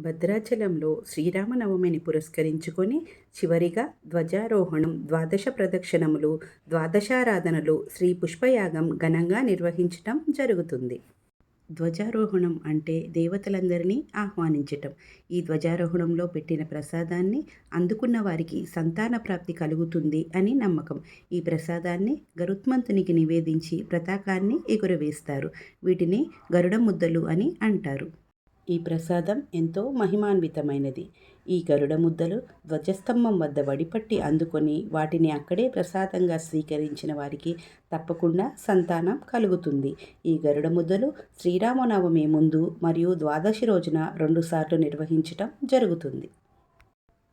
భద్రాచలంలో శ్రీరామనవమిని పురస్కరించుకొని చివరిగా ధ్వజారోహణం ద్వాదశ ప్రదక్షిణములు ద్వాదశారాధనలు శ్రీ పుష్పయాగం ఘనంగా నిర్వహించటం జరుగుతుంది. ధ్వజారోహణం అంటే దేవతలందరినీ ఆహ్వానించటం. ఈ ధ్వజారోహణంలో పెట్టిన ప్రసాదాన్ని అందుకున్న వారికి సంతాన ప్రాప్తి కలుగుతుంది అని నమ్మకం. ఈ ప్రసాదాన్ని గరుత్మంతునికి నివేదించి ప్రతాకాన్ని ఎగురవేస్తారు. వీటిని గరుడ ముద్దలు అని అంటారు. ఈ ప్రసాదం ఎంతో మహిమాన్వితమైనది. ఈ గరుడ ముద్దలు ధ్వజస్తంభం వద్ద వడిపట్టి అందుకొని వాటిని అక్కడే ప్రసాదంగా స్వీకరించిన వారికి తప్పకుండా సంతానం కలుగుతుంది. ఈ గరుడ ముద్దలు శ్రీరామనవమి ముందు మరియు ద్వాదశి రోజున రెండుసార్లు నిర్వహించటం జరుగుతుంది.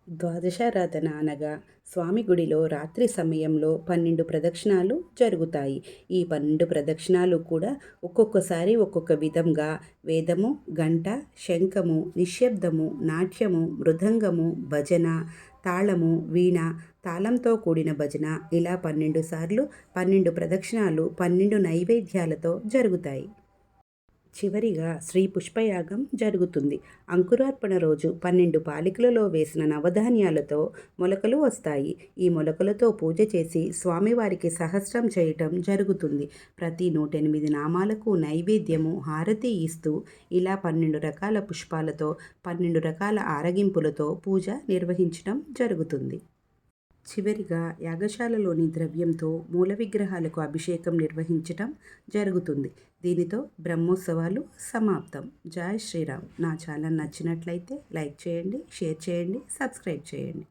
ద్వాదశారాధన అనగా స్వామి గుడిలో రాత్రి సమయంలో పన్నెండు ప్రదక్షిణాలు జరుగుతాయి. ఈ పన్నెండు ప్రదక్షిణాలు కూడా ఒక్కొక్కసారి ఒక్కొక్క విధంగా వేదము గంట శంఖము నిశ్శబ్దము నాట్యము మృదంగము భజన తాళము వీణ తాళంతో కూడిన భజన ఇలా పన్నెండు సార్లు పన్నెండు ప్రదక్షిణాలు పన్నెండు నైవేద్యాలతో జరుగుతాయి. చివరిగా శ్రీ పుష్పయాగం జరుగుతుంది. అంకురార్పణ రోజు పన్నెండు పాలికలలో వేసిన నవధాన్యాలతో మొలకలు వస్తాయి. ఈ మొలకలతో పూజ చేసి స్వామివారికి సహస్రం చేయటం జరుగుతుంది. ప్రతి నూటెనిమిది నామాలకు నైవేద్యము హారతి ఇస్తూ ఇలా పన్నెండు రకాల పుష్పాలతో పన్నెండు రకాల ఆరగింపులతో పూజ నిర్వహించడం జరుగుతుంది. చివరిగా యాగశాలలోని ద్రవ్యంతో మూల విగ్రహాలకు అభిషేకం నిర్వహించటం జరుగుతుంది. దీనితో బ్రహ్మోత్సవాలు సమాప్తం. జై శ్రీరామ్. నా ఛానల్ నచ్చినట్లయితే లైక్ చేయండి షేర్ చేయండి సబ్స్క్రైబ్ చేయండి.